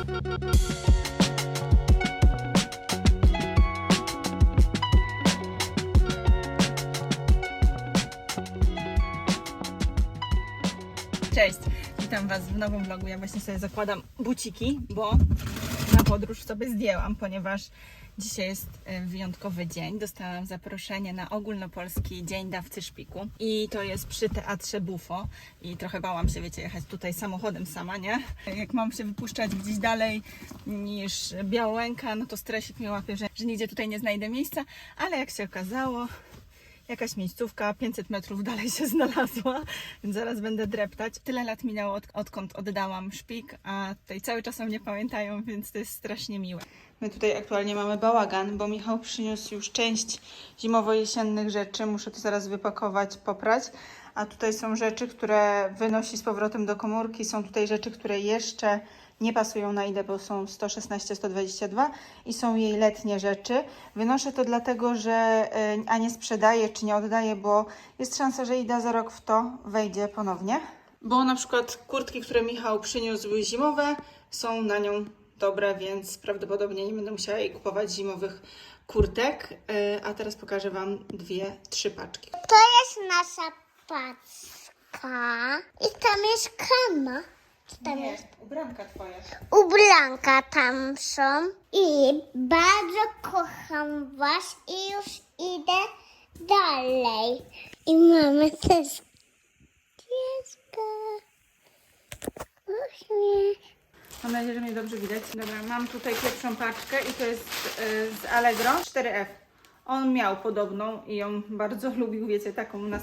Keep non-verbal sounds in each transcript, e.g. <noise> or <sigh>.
Cześć, witam Was w nowym vlogu. Ja właśnie sobie zakładam buciki, bo podróż sobie zdjęłam, ponieważ dzisiaj jest e, wyjątkowy dzień. Dostałam zaproszenie na ogólnopolski Dzień Dawcy Szpiku i to jest przy Teatrze Bufo i trochę bałam się, wiecie, jechać tutaj samochodem sama, nie? Jak mam się wypuszczać gdzieś dalej niż Białęka, no to stresik mnie łapie, że, że nigdzie tutaj nie znajdę miejsca, ale jak się okazało, jakaś miejscówka 500 metrów dalej się znalazła, więc zaraz będę dreptać. Tyle lat minęło, od, odkąd oddałam szpik, a tutaj cały czas o mnie pamiętają, więc to jest strasznie miłe. My tutaj aktualnie mamy bałagan, bo Michał przyniósł już część zimowo-jesiennych rzeczy. Muszę to zaraz wypakować, poprać. A tutaj są rzeczy, które wynosi z powrotem do komórki. Są tutaj rzeczy, które jeszcze nie pasują na Idę, bo są 116-122 i są jej letnie rzeczy. Wynoszę to dlatego, że y, a nie sprzedaję czy nie oddaję, bo jest szansa, że Ida za rok w to wejdzie ponownie. Bo na przykład kurtki, które Michał przyniósł zimowe, są na nią dobre, więc prawdopodobnie nie będę musiała jej kupować zimowych kurtek. Y, A teraz pokażę Wam dwie, trzy paczki. To jest nasza paczka. I tam jest krema. Co tam jest? ubranka Twoja. Ubranka tam są. I bardzo kocham was i już idę dalej. I mamy też pieska. Uśmiech. Mam nadzieję, że mnie dobrze widać. Dobra, mam tutaj pierwszą paczkę i to jest y, z Allegro 4F. On miał podobną i ją bardzo <laughs> lubił, wiecie, taką na,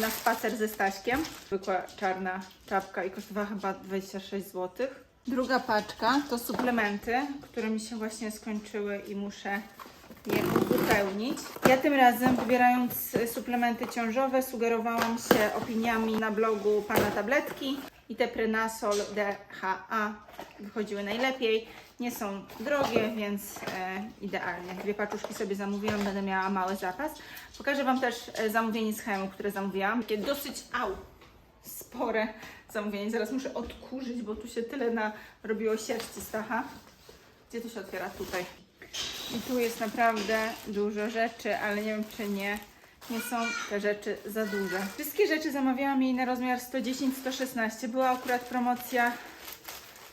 na spacer ze Staśkiem. Zwykła czarna czapka i kosztowała chyba 26 zł. Druga paczka to suplementy, które mi się właśnie skończyły i muszę je uzupełnić. Ja tym razem wybierając suplementy ciążowe sugerowałam się opiniami na blogu Pana Tabletki i te Prenasol DHA wychodziły najlepiej. Nie są drogie, więc e, idealnie. Dwie paczuszki sobie zamówiłam, będę miała mały zapas. Pokażę Wam też e, zamówienie z Chemu, które zamówiłam. Takie dosyć, au, spore zamówienie. Zaraz muszę odkurzyć, bo tu się tyle narobiło sierści Stacha. Gdzie to się otwiera? Tutaj. I tu jest naprawdę dużo rzeczy, ale nie wiem czy nie, nie są te rzeczy za duże. Wszystkie rzeczy zamawiałam jej na rozmiar 110-116. Była akurat promocja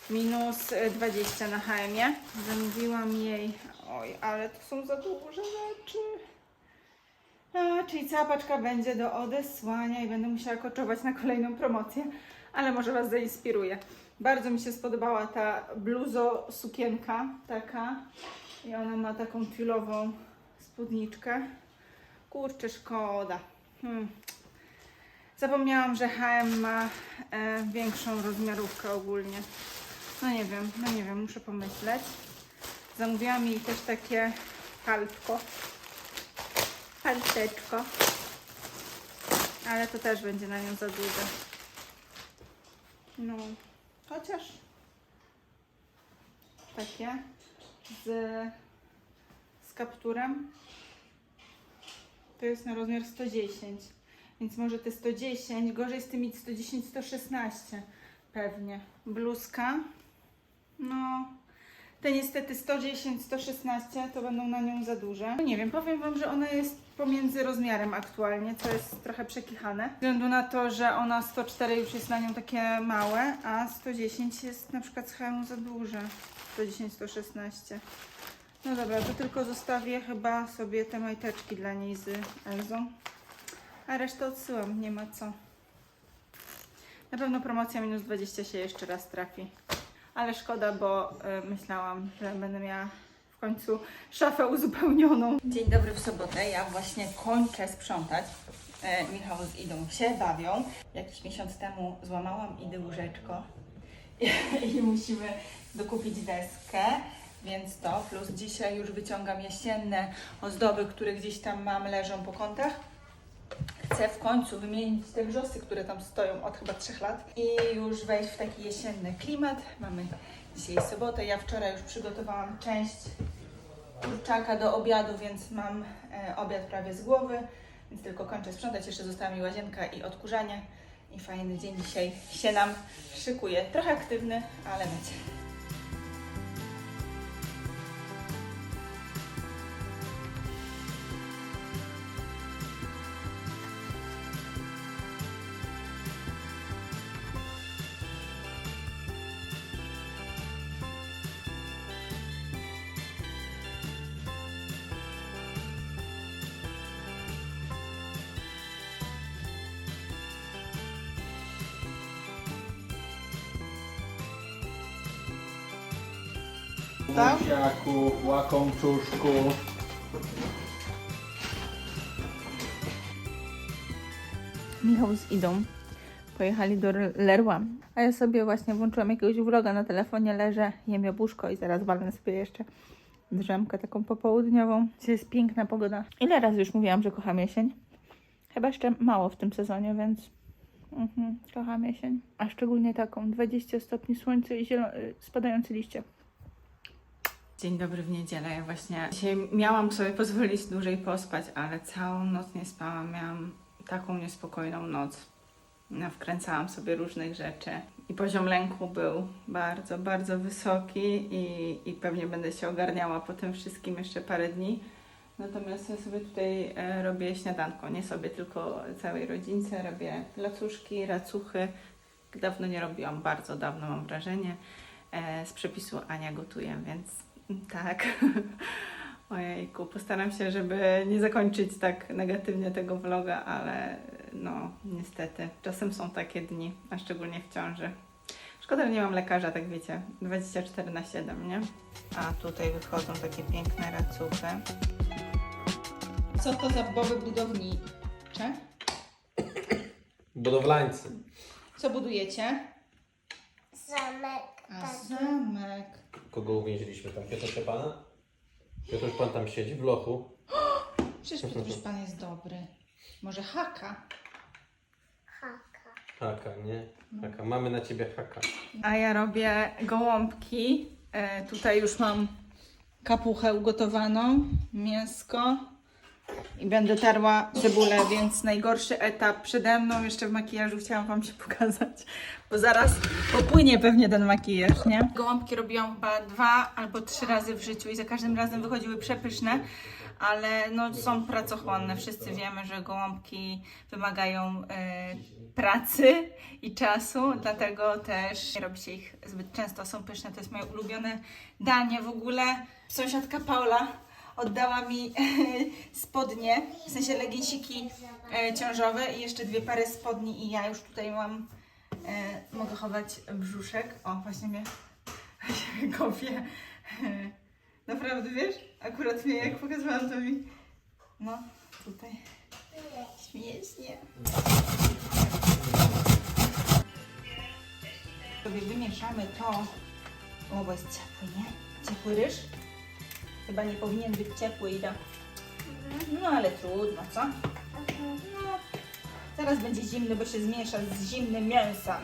minus e, 20 na HM-ie. Zamówiłam jej, oj, ale to są za duże rzeczy. A, czyli cała paczka będzie do odesłania i będę musiała koczować na kolejną promocję, ale może Was zainspiruje. Bardzo mi się spodobała ta bluzo sukienka taka i ona ma taką tylową spódniczkę. Kurczę, szkoda. Hmm. Zapomniałam, że H&M ma e, większą rozmiarówkę ogólnie. No nie wiem, no nie wiem, muszę pomyśleć. Zamówiłam jej też takie paltko. Palteczko. Ale to też będzie na nią za duże. No, chociaż takie z, z kapturem. To jest na rozmiar 110. Więc może te 110, gorzej z tymi 110, 116 pewnie. Bluzka. No, te niestety 110, 116 to będą na nią za duże. No nie wiem, powiem Wam, że ona jest pomiędzy rozmiarem aktualnie, co jest trochę przekichane. Ze względu na to, że ona 104 już jest na nią takie małe, a 110 jest na przykład z za duże. 110, 116. No dobra, to tylko zostawię chyba sobie te majteczki dla niej z Elzą. A resztę odsyłam, nie ma co. Na pewno promocja minus 20 się jeszcze raz trafi. Ale szkoda, bo y, myślałam, że będę miała w końcu szafę uzupełnioną. Dzień dobry w sobotę. Ja właśnie kończę sprzątać. E, Michał z Idą się bawią. Jakiś miesiąc temu złamałam Idy łóżeczko i, <laughs> i musimy dokupić deskę. Więc to, plus dzisiaj już wyciągam jesienne ozdoby, które gdzieś tam mam, leżą po kątach. Chcę w końcu wymienić te wrzosy, które tam stoją od chyba trzech lat i już wejść w taki jesienny klimat. Mamy dzisiaj sobotę. Ja wczoraj już przygotowałam część kurczaka do obiadu, więc mam e, obiad prawie z głowy, więc tylko kończę sprzątać. Jeszcze została mi łazienka i odkurzanie. I fajny dzień dzisiaj się nam szykuje. Trochę aktywny, ale będzie. Tak? Buziaku, łakomczuszku. Michał z Idą pojechali do Lerła, a ja sobie właśnie włączyłam jakiegoś vloga na telefonie, leżę, jem jabłuszko i zaraz walnę sobie jeszcze drzemkę taką popołudniową. Dzisiaj jest piękna pogoda. Ile razy już mówiłam, że kocham jesień? Chyba jeszcze mało w tym sezonie, więc mhm, kocham jesień. A szczególnie taką 20 stopni słońce i zielo- y, spadające liście. Dzień dobry w niedzielę. Ja właśnie dzisiaj miałam sobie pozwolić dłużej pospać, ale całą noc nie spałam. Miałam taką niespokojną noc. No, wkręcałam sobie różnych rzeczy i poziom lęku był bardzo, bardzo wysoki i, i pewnie będę się ogarniała po tym wszystkim jeszcze parę dni. Natomiast ja sobie tutaj e, robię śniadanko, nie sobie, tylko całej rodzince. Robię placuszki, racuchy. Dawno nie robiłam, bardzo dawno mam wrażenie. E, z przepisu Ania gotuje, więc tak. <laughs> Ojejku, postaram się, żeby nie zakończyć tak negatywnie tego vloga, ale no niestety, czasem są takie dni, a szczególnie w ciąży. Szkoda, że nie mam lekarza, tak wiecie, 24 na 7, nie? A tutaj wychodzą takie piękne racuchy. Co to za boby budownicze? Budowlańcy. Co budujecie? Zamek. A, tak. zamek. Kogo uwięziliśmy tam? Piotrusia Pana? Piotruś Pan tam siedzi w lochu. Przecież Piotruś Pan jest dobry. Może haka? Haka. Haka, nie? Haka. Mamy na ciebie haka. A ja robię gołąbki. E, tutaj już mam kapuchę ugotowaną, mięsko i będę tarła cebulę, więc najgorszy etap przede mną. Jeszcze w makijażu chciałam Wam się <laughs> pokazać, bo zaraz popłynie pewnie ten makijaż, nie? Gołąbki robiłam chyba dwa albo trzy razy w życiu i za każdym razem wychodziły przepyszne, ale no, są pracochłonne. Wszyscy wiemy, że gołąbki wymagają e, pracy i czasu, dlatego też nie robi się ich zbyt często. Są pyszne, to jest moje ulubione danie w ogóle. Sąsiadka Paula oddała mi <laughs> spodnie, w sensie leginsiki e, ciążowe i jeszcze dwie pary spodni i ja już tutaj mam, e, mogę chować brzuszek. O, właśnie mnie <laughs> kopie. <laughs> Naprawdę, wiesz? Akurat mnie jak pokazywałam to mi, no, tutaj śmiesznie. sobie wymieszamy to. O, bo jest ciepły, nie? Ciepły ryż? Chyba nie powinien być ciepły, Ida. No ale trudno, co? No, zaraz będzie zimny, bo się zmiesza z zimnym mięsem.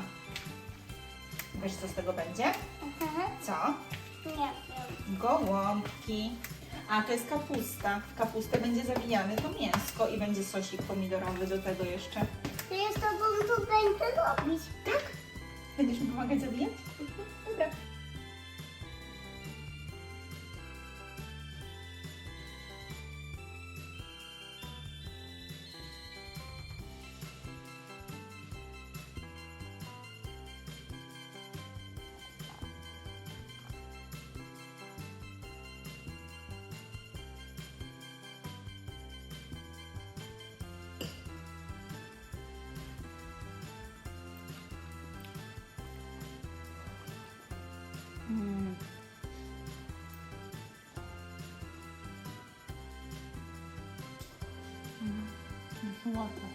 Wiesz, co z tego będzie? Aha. Co? Nie wiem. Gołąbki. A, to jest kapusta. W kapustę będzie zawijane to mięsko i będzie sosik pomidorowy do tego jeszcze. To ja z tobą to będę robić. Będziesz mi pomagać zawijać? 哇塞